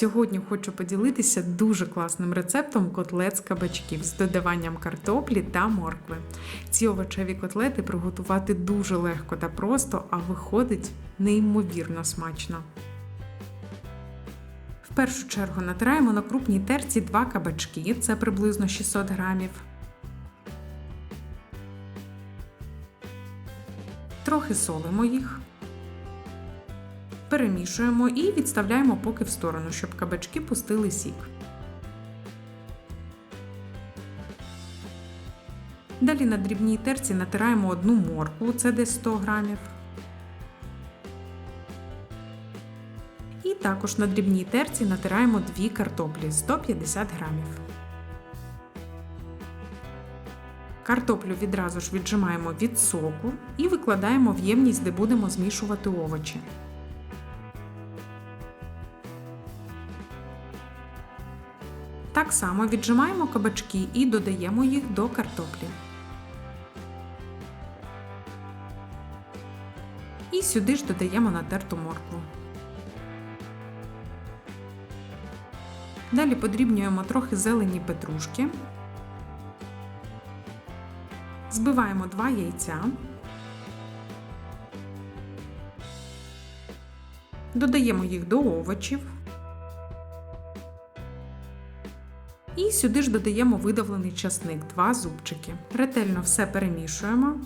Сьогодні хочу поділитися дуже класним рецептом котлет з кабачків з додаванням картоплі та моркви. Ці овочеві котлети приготувати дуже легко та просто, а виходить неймовірно смачно. В першу чергу натираємо на крупній терці два кабачки, це приблизно 600 грамів. Трохи солимо їх. Перемішуємо і відставляємо поки в сторону, щоб кабачки пустили сік. Далі на дрібній терці натираємо одну моркву, це десь 100 грамів. І також на дрібній терці натираємо дві картоплі 150 грамів. Картоплю відразу ж віджимаємо від соку і викладаємо в ємність, де будемо змішувати овочі. Так само віджимаємо кабачки і додаємо їх до картоплі. І сюди ж додаємо натерту моркву. Далі подрібнюємо трохи зелені петрушки. Збиваємо 2 яйця. Додаємо їх до овочів. І сюди ж додаємо видавлений часник 2 зубчики. Ретельно все перемішуємо.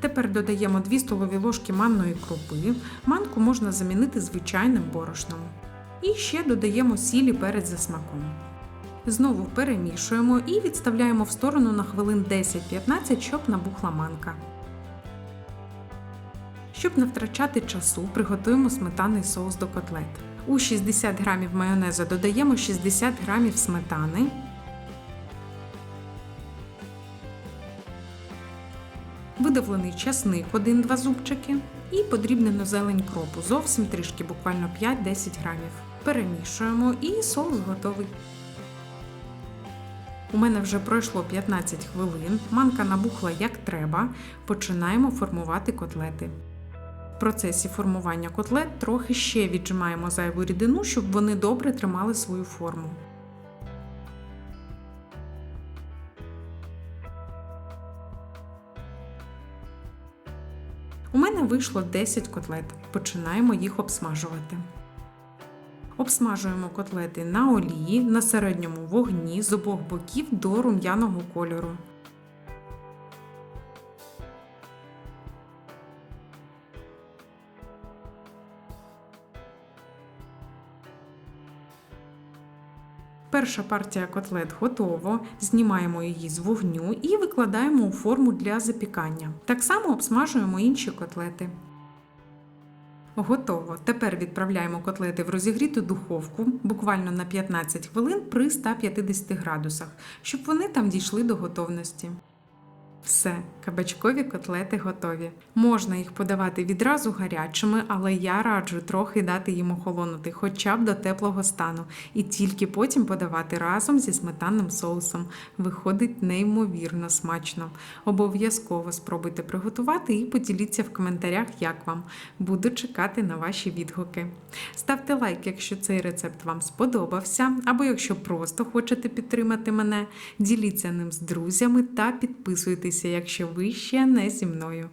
Тепер додаємо 2 столові ложки манної крупи. Манку можна замінити звичайним борошном. І ще додаємо сілі перець за смаком. Знову перемішуємо і відставляємо в сторону на хвилин 10-15, щоб набухла манка. Щоб не втрачати часу, приготуємо сметанний соус до котлет. У 60 г майонезу додаємо 60 г сметани. Видавлений часник 1-2 зубчики і подрібнену зелень кропу зовсім трішки, буквально 5-10 грамів. Перемішуємо і соус готовий. У мене вже пройшло 15 хвилин, манка набухла як треба. Починаємо формувати котлети. Процесі формування котлет трохи ще віджимаємо зайву рідину, щоб вони добре тримали свою форму. У мене вийшло 10 котлет. Починаємо їх обсмажувати. Обсмажуємо котлети на олії на середньому вогні з обох боків до рум'яного кольору. Перша партія котлет готова. Знімаємо її з вогню і викладаємо у форму для запікання. Так само обсмажуємо інші котлети. Готово. Тепер відправляємо котлети в розігріту духовку буквально на 15 хвилин при 150 градусах, щоб вони там дійшли до готовності. Все, кабачкові котлети готові. Можна їх подавати відразу гарячими, але я раджу трохи дати їм охолонути хоча б до теплого стану, і тільки потім подавати разом зі сметанним соусом. Виходить неймовірно смачно. Обов'язково спробуйте приготувати і поділіться в коментарях, як вам. Буду чекати на ваші відгуки. Ставте лайк, якщо цей рецепт вам сподобався, або якщо просто хочете підтримати мене, діліться ним з друзями та підписуйтеся, якщо ви ще не зі мною.